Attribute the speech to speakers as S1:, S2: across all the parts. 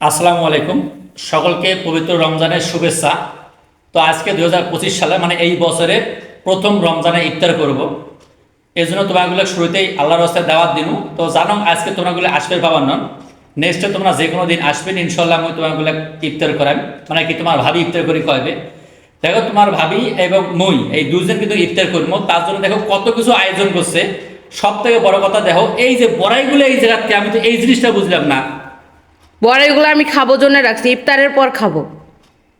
S1: আসসালামু আলাইকুম। সকলকে পবিত্র রমজানের শুভেচ্ছা। তো আজকে দু হাজার পঁচিশ সালে মানে এই বছরে প্রথম রমজানে ইফতার করব। এই জন্য তোমাগুলো শুরুতেই আল্লাহর রাস্তায় দাওয়াত দিনু। তো জানো, আজকে তোমরাগুলো আসবে পাবার নন নেক্সটে তোমরা যে কোনো দিন আসবেন ইনশাল্লাহ আমি তোমাগুলো ইফতার করাম মানে কি তোমার ভাবি ইফতার করি কয়বে? দেখো, তোমার ভাবি এবং মই, এই দুজন কিন্তু ইফতার করব। তার জন্য দেখো, কত কিছু আয়োজন করছে। সব থেকে বড় কথা, দেখো, এই যে বড়াইগুলো এই জায়গাতে আমি তো এই জিনিসটা বুঝলাম না।
S2: বড় এগুলো আমি খাব জন্য রাখছি ইফতারের পর খাব।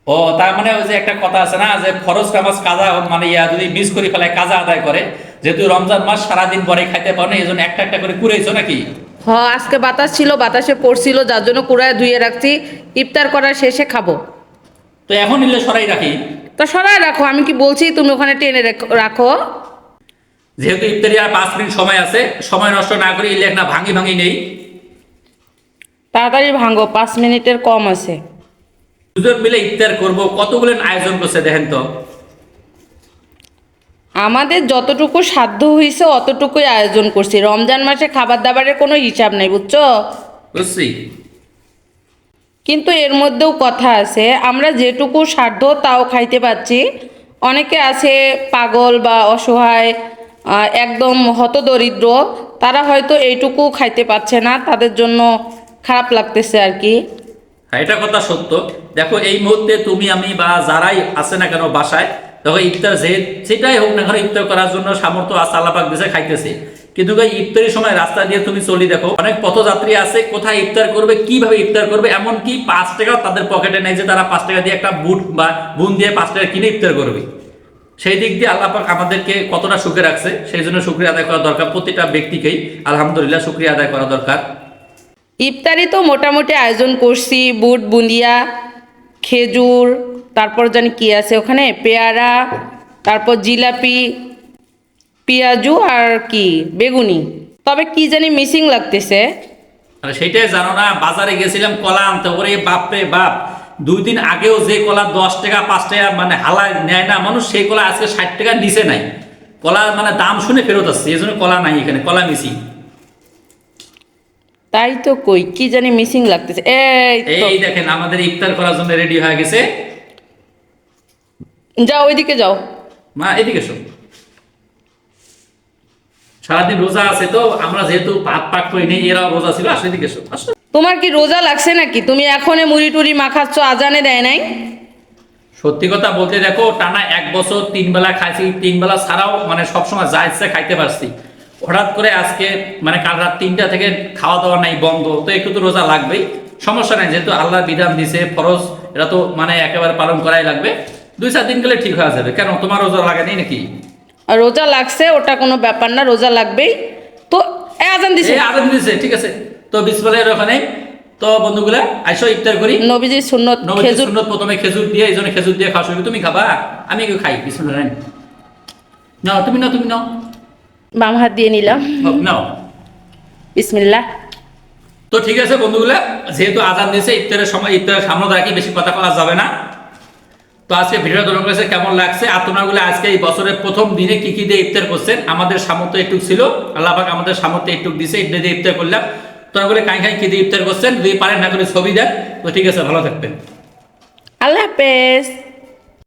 S1: ও তার মানে ওই যে একটা কথা আছে না যে ফরজ নামাজ কাজা মানে ইয়া যদি মিস করে ফেলায় কাজা আদায় করে যেহেতু রমজান মাস সারাদিন পরে খাইতে পারে না এই জন্য একটা একটা করে কুড়াইছো নাকি?
S2: হ আজকে বাতাস ছিল বাতাসে পড়ছিল যার জন্য কুড়ায় ধুয়ে রাখছি ইফতার করার শেষে খাব।
S1: তো এখন নিলে সরাই রাখি।
S2: তো সরাই রাখো আমি কি বলছি তুমি ওখানে টেনে রেখ- রাখো।
S1: যেহেতু ইফতারি আর পাঁচ মিনিট সময় আছে সময় নষ্ট না করে ইলে একটা ভাঙি ভাঙি নেই।
S2: তাড়াতাড়ি ভাঙো পাঁচ মিনিটের কম আছে।
S1: দুজন মিলে ইফতার করব কতগুলো আয়োজন করছে দেখেন তো।
S2: আমাদের যতটুকু সাধ্য হয়েছে অতটুকুই আয়োজন করছি। রমজান মাসে খাবার দাবারের কোনো হিসাব নাই বুঝছ?
S1: বুঝছি।
S2: কিন্তু এর মধ্যেও কথা আছে আমরা যেটুকু সাধ্য তাও খাইতে পাচ্ছি অনেকে আছে পাগল বা অসহায় একদম হতদরিদ্র তারা হয়তো এইটুকু খাইতে পাচ্ছে না তাদের জন্য খারাপ লাগতেছে আর কি।
S1: হ্যাঁ এটা কথা সত্য। দেখো, এই মুহূর্তে তুমি, আমি বা যারাই আছে না কেন বাসায়, দেখো, ইফতার যে সেটাই হোক না কেন ইফতার করার জন্য সামর্থ্য আছে আল্লাপাক দেশে খাইতেছে। কিন্তু ইফতারের সময় রাস্তা দিয়ে তুমি চলি দেখো, অনেক পথযাত্রী আছে, কোথায় ইফতার করবে, কীভাবে ইফতার করবে, এমনকি পাঁচ টাকাও তাদের পকেটে নেই যে তারা পাঁচ টাকা দিয়ে একটা বুট বা বুন দিয়ে পাঁচ টাকা কিনে ইফতার করবে। সেই দিক দিয়ে আল্লাপাক আমাদেরকে কতটা সুখে রাখছে, সেই জন্য শুক্রিয়া আদায় করা দরকার প্রতিটা ব্যক্তিকেই। আলহামদুলিল্লাহ শুক্রিয়া আদায় করা দরকার।
S2: ইফতারি তো মোটামুটি আয়োজন করছি, বুট, বুন্দিয়া, খেজুর, তারপর জানি কি আছে ওখানে, পেয়ারা, তারপর জিলাপি, পেঁয়াজু আর কি, বেগুনি। তবে কি জানি মিসিং লাগতেছে।
S1: সেটাই জানো না, বাজারে গেছিলাম কলা আনতে, ওরে বাপরে বাপ। দুই দিন আগেও যে কলা দশ টাকা, পাঁচ টাকা মানে হালায় নেয় না মানুষ, সেই কলা আজকে ষাট টাকা নিচে নাই। কলা মানে দাম শুনে ফেরত আসছে, এই জন্য কলা নাই এখানে, কলা মিশি
S2: তাই তো কই কি জানি মিসিং লাগতেছে। এই
S1: এই দেখেন আমাদের ইফতার করার জন্য রেডি হয়ে গেছে।
S2: যাও ওইদিকে যাও।
S1: মা এদিকে শোন সারাদিন রোজা আছে তো আমরা যেহেতু ভাত পাক করি নেই এরাও রোজা ছিল আসো এদিকে আসো।
S2: তোমার কি রোজা লাগছে নাকি? তুমি এখনে মুড়ি টুড়ি মাখাচ্ছ আজানে দেয় নাই?
S1: সত্যি কথা বলতে দেখো টানা এক বছর তিন বেলা খাইছি তিন বেলা ছাড়াও মানে সবসময় যা ইচ্ছে খাইতে পারছি। হঠাৎ করে আজকে মানে কাল রাত তিনটা থেকে খাওয়া দাওয়া নাই বন্ধ তো একটু তো রোজা লাগবেই। সমস্যা নাই যেহেতু আল্লাহ বিধান দিছে ফরজ এটা তো মানে একেবারে পালন করাই লাগবে। দুই চার দিন গেলে ঠিক হয়ে যাবে। কেন তোমার রোজা লাগে নেই নাকি?
S2: রোজা লাগছে ওটা কোনো ব্যাপার না রোজা লাগবেই। তো আজান দিছে।
S1: আজান দিছে ঠিক আছে। তো বিসমিল্লাহির ওখানে তো বন্ধুগুলা আইসো ইফতার করি।
S2: নবীজির সুন্নত খেজুর
S1: সুন্নত প্রথমে খেজুর দিয়ে এই জন্য খেজুর দিয়ে খাওয়া শুরু। তুমি খাবা? আমি খাই বিসমিল্লাহ না তুমি নাও তুমি নাও।
S2: বাম হাত দিয়ে নিলাম।
S1: নাও।
S2: বিসমিল্লাহ।
S1: তো ঠিক আছে বন্ধুগুলা যেহেতু আজান দিয়েছে ইফতারের সময় ইফতারের সামনে রাখি বেশি কথা বলা যাবে না। তো আজকে ভিডিও তোমার কাছে কেমন লাগছে? আর তোমরাগুলো আজকে এই বছরের প্রথম দিনে কি কি দিয়ে ইফতার করছেন? আমাদের সামর্থ্য একটু ছিল। আল্লাহ পাক আমাদের সামর্থ্য একটু দিছে ইফতার দিয়ে ইফতার করলাম। তোমরা বলে কাই কাই কি দিয়ে ইফতার করছেন? যদি পারেন না করে ছবি দেন। তো ঠিক আছে ভালো থাকবেন।
S2: আল্লাহ হাফেজ।